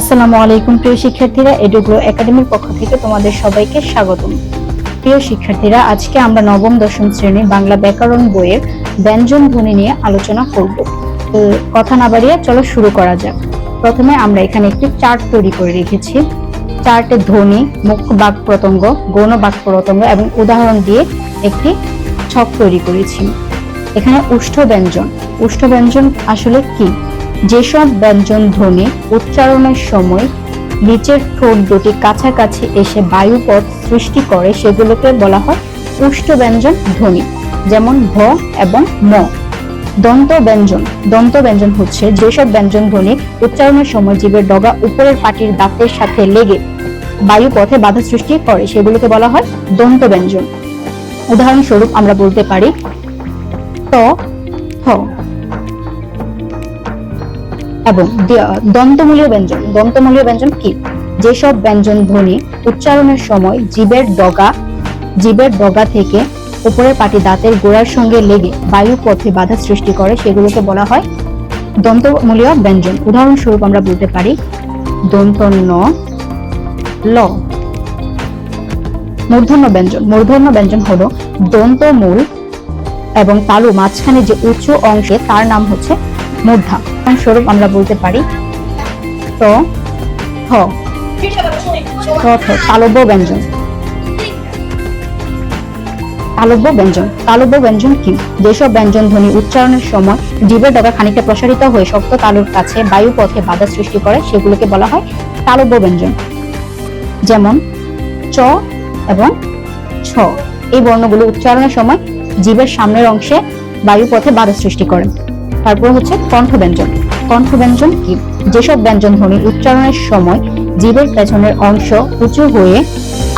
আসসালামু আলাইকুম, প্রিয় শিক্ষার্থীরা, এডুগ্রো একাডেমির পক্ষ থেকে তোমাদের সবাইকে স্বাগতম। প্রিয় শিক্ষার্থীরা, আজকে আমরা নবম, দশম শ্রেণি বাংলা ব্যাকরণ বইয়ের ব্যঞ্জন ধ্বনি নিয়ে আলোচনা করব। তো কথা না বাড়িয়ে চলো শুরু করা যাক। প্রথমে আমরা এখানে একটি চার্ট তৈরি করে রেখেছি। চার্টে ধ্বনি মুখ্য বাক প্রত্যঙ্গ গৌণ বাক প্রত্যঙ্গ এবং উদাহরণ দিয়ে একটি ছক তৈরি করেছি। এখানে উষ্ঠ ব্যঞ্জন উষ্ঠ ব্যঞ্জন আসলে কি? যেসব ব্যঞ্জন ধ্বনি উচ্চারণের সময় নিচের ঠোঁট দুটি কাছাকাছি এসে বায়ুপথ সৃষ্টি করে, সেগুলোকে বলা হয় উষ্ঠ ব্যঞ্জন ধ্বনি, যেমন ভ এবং ম। দন্ত ব্যঞ্জন দন্ত ব্যঞ্জন হচ্ছে যেসব ব্যঞ্জন ধ্বনি উচ্চারণের সময় জীবের ডগা উপরের পাটির দাঁতের সাথে লেগে বায়ুপথে বাধা সৃষ্টি করে, সেগুলোকে বলা হয় দন্ত ব্যঞ্জন। উদাহরণস্বরূপ আমরা বলতে পারি ত, থ। এবং দন্তমূলীয় ব্যঞ্জন। দন্তমূলীয় ব্যঞ্জন কি? যেসব ব্যঞ্জন ধ্বনি উচ্চারণের সময় জীবের ডগা জীবের ডগা থেকে উপরের পাটি দাঁতের গোড়ার সঙ্গে লেগে বায়ু পথে বাধা সৃষ্টি করে, সেগুলোকে বলা হয় দন্তমূলীয় ব্যঞ্জন। উদাহরণস্বরূপ আমরা বলতে পারি দন্ত ন ল। মূর্ধন্য ব্যঞ্জন। মূর্ধন্য ব্যঞ্জন হলো দন্তমূল এবং তালু মাঝখানে যে উঁচু অংশে, তার নাম হচ্ছে মূর্ধা। স্বরূপ আমরা বলতে পারি ত থ তালব্য ব্যঞ্জন। তালব্য ব্যঞ্জন। তালব্য ব্যঞ্জন কি? যেসব ব্যঞ্জন ধ্বনি উচ্চারণের সময় জীবের ডগা খানিকটা প্রসারিত হয়ে শক্ত তালুর কাছে বায়ু পথে বাধা সৃষ্টি করে, সেগুলোকে বলা হয় তালব্য ব্যঞ্জন। যেমন চ এবং ছ। এই বর্ণগুলো উচ্চারণের সময় জীবের সামনের অংশে বায়ু পথে বাধা সৃষ্টি করে। তারপর হচ্ছে কণ্ঠ ব্যঞ্জন কণ্ঠ ব্যঞ্জন কি? যেসব ব্যঞ্জন ধ্বনি উচ্চারণের সময় জীবের পেছনের অংশ উঁচু হয়ে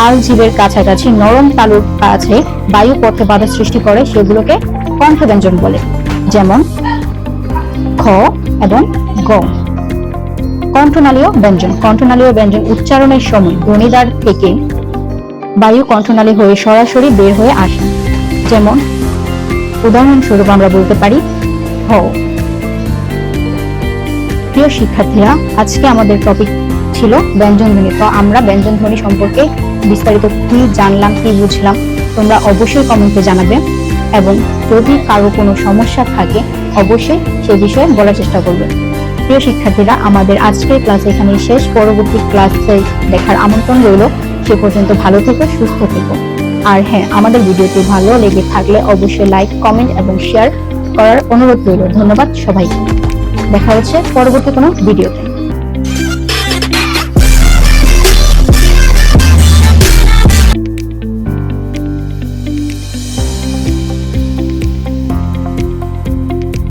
আল জীবের কাছাকাছি নরম তালুর কাছে বায়ু পথে বাধা সৃষ্টি করে, সেগুলোকে কণ্ঠ ব্যঞ্জন বলে, যেমন খ এবং গ। কণ্ঠনালীয় ব্যঞ্জন। কণ্ঠনালীয় ব্যঞ্জন উচ্চারণের সময় ধ্বনিদ্বার থেকে বায়ু কণ্ঠনালী হয়ে সরাসরি বের হয়ে আসে, যেমন উদাহরণস্বরূপ আমরা বলতে পারি হ প্রিয় শিক্ষার্থীরা, আজকে আমাদের টপিক ছিল ব্যঞ্জন ধ্বনি। তো আমরা ব্যঞ্জন ধ্বনি সম্পর্কে বিস্তারিত কি জানলাম, কি বুঝলাম, তোমরা অবশ্যই কমেন্টে জানাবে এবং যদি কারও কোনো সমস্যা থাকে, অবশ্যই সে বিষয়ে বলার চেষ্টা করবে। প্রিয় শিক্ষার্থীরা, আমাদের আজকের ক্লাস এখানে শেষ। পরবর্তী ক্লাসে দেখার আমন্ত্রণ রইল। সে পর্যন্ত ভালো থেকো, সুস্থ থেকো। আর হ্যাঁ আমাদের ভিডিওটি ভালো লেগে থাকলে অবশ্যই লাইক কমেন্ট এবং শেয়ার করার অনুরোধ রইল। ধন্যবাদ সবাইকে। দেখা হচ্ছে পরবর্তী কোনো ভিডিওতে।